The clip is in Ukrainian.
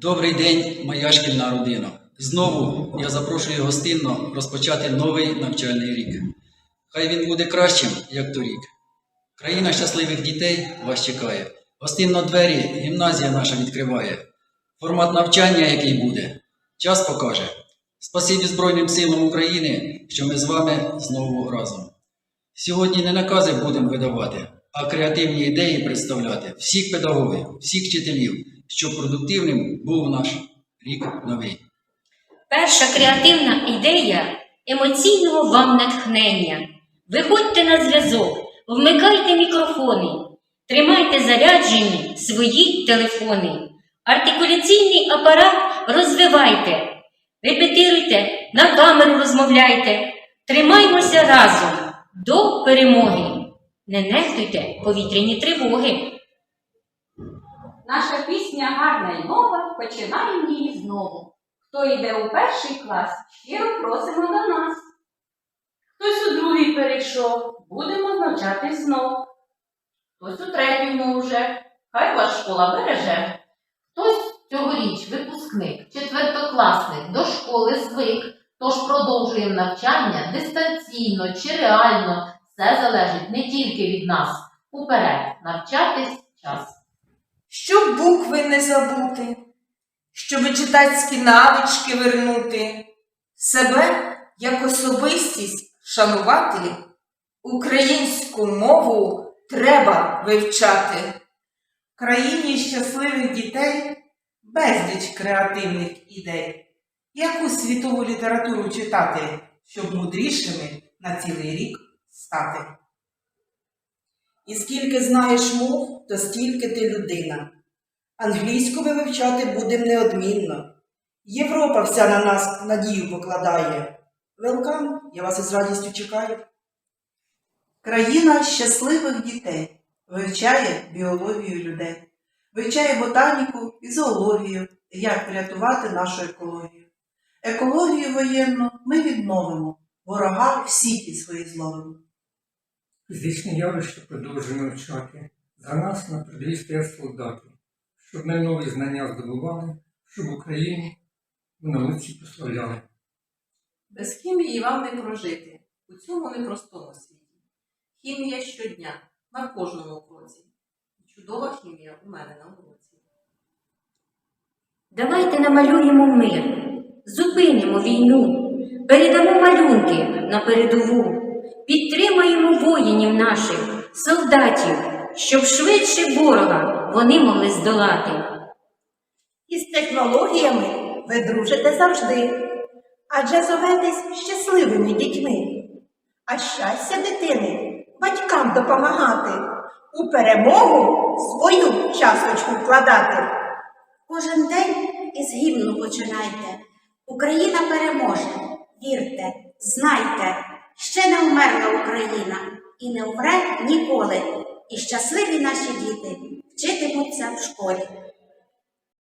Добрий день, моя шкільна родина. Знову я запрошую гостинно розпочати новий навчальний рік. Хай він буде кращим, як торік. Країна щасливих дітей вас чекає. Гостинно двері гімназія наша відкриває. Формат навчання, який буде, час покаже. Спасибі Збройним силам України, що ми з вами знову разом. Сьогодні не накази будемо видавати, а креативні ідеї представляти всіх педагогів, всіх вчителів, щоб продуктивним був наш рік новий. Перша креативна ідея емоційного вам натхнення. Виходьте на зв'язок, вмикайте мікрофони, тримайте заряджені свої телефони. Артикуляційний апарат розвивайте, репетируйте, на камеру розмовляйте. Тримаймося разом до перемоги. Не нехтуйте повітряні тривоги. Наша пісня гарна й нова, починаємо її знову. Хто йде у перший клас, щиро просимо до нас. Хтось у другий перейшов, будемо навчатись знов. Хтось у третьому вже, хай вас школа береже. Хтось цьогоріч випускник, четвертокласник, до школи звик, тож продовжуємо навчання дистанційно чи реально. Все залежить не тільки від нас. Уперед, навчатись час. Щоб букви не забути, щоб читацькі навички вернути, себе як особистість шанувати, українську мову треба вивчати. Країні щасливих дітей безліч креативних ідей. Яку світову літературу читати, щоб мудрішими на цілий рік стати? І скільки знаєш мов, то стільки ти людина. Англійську ми вивчати будем неодмінно. Європа вся на нас надію покладає. Велкам, я вас із радістю чекаю. Країна щасливих дітей вивчає біологію людей, вивчає ботаніку і зоологію, як врятувати нашу екологію. Екологію воєнну ми відновимо, ворога в сіті свої зловимо. Фізичні явища продовжуємо вчати. За нас на передовій стоять солдати, щоб ми нові знання здобували, щоб Україну в науці прославляли. Без хімії вам не прожити у цьому непростому світі. Хімія щодня на кожному кроці. Чудова хімія у мене на уроці. Давайте намалюємо мир, зупинимо війну, передамо малюнки на передову, підтримаємо воїнів наших, солдатів, щоб швидше ворога вони могли здолати. Із технологіями ви дружите завжди, адже зоветесь щасливими дітьми. А щастя дитини батькам допомагати, у перемогу свою часточку вкладати. Кожен день із гімну починайте. Україна переможе. Вірте, знайте, ще не вмерла Україна і не вмре ніколи. І щасливі наші діти вчитимуться в школі.